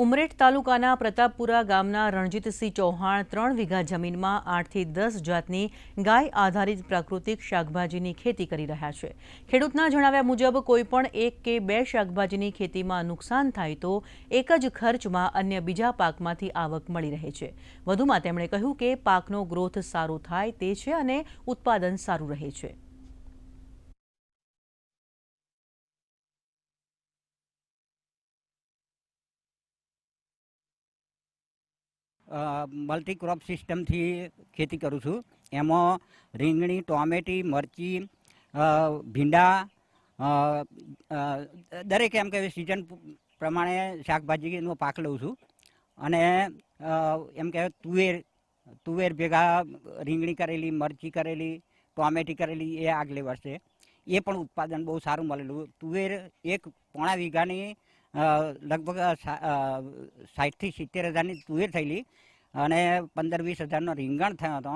ઉમરેઠ તાલુકાના પ્રતાપપુરા ગામના રણજીતસિંહ ચૌહાણ ત્રણ વીઘા જમીનમાં આઠથી દસ જાતની ગાય આધારિત પ્રાકૃતિક શાકભાજીની ખેતી કરી રહ્યા છે. ખેડૂતના જણાવ્યા મુજબ કોઈપણ એક કે બે શાકભાજીની ખેતીમાં નુકસાન થાય તો એક જ ખર્ચમાં અન્ય બીજા પાકમાંથી આવક મળી રહે છે. વધુમાં તેમણે કહ્યું કે પાકનો ગ્રોથ સારો થાય તે છે અને ઉત્પાદન સારું રહે છે. મલ્ટી ક્રોપ સિસ્ટમથી ખેતી કરું છું. એમાં રીંગણી, ટોમેટી, મરચી ભીંડા દરેક એમ કે સિઝન પ્રમાણે શાકભાજીનો પાક લઉં છું. અને એમ કે તુવેર તુવેર ભેગા રીંગણી કરેલી, મરચી કરેલી, ટોમેટી કરેલી એ આગલે વર્ષે. એ પણ ઉત્પાદન બહુ સારું મળેલું. તુવેર એક પોણા વીઘાની લગભગ સાઠથી સિત્તેર હજારની તુવેર થયેલી અને પંદર વીસ હજારનો રીંગણ થયો હતો.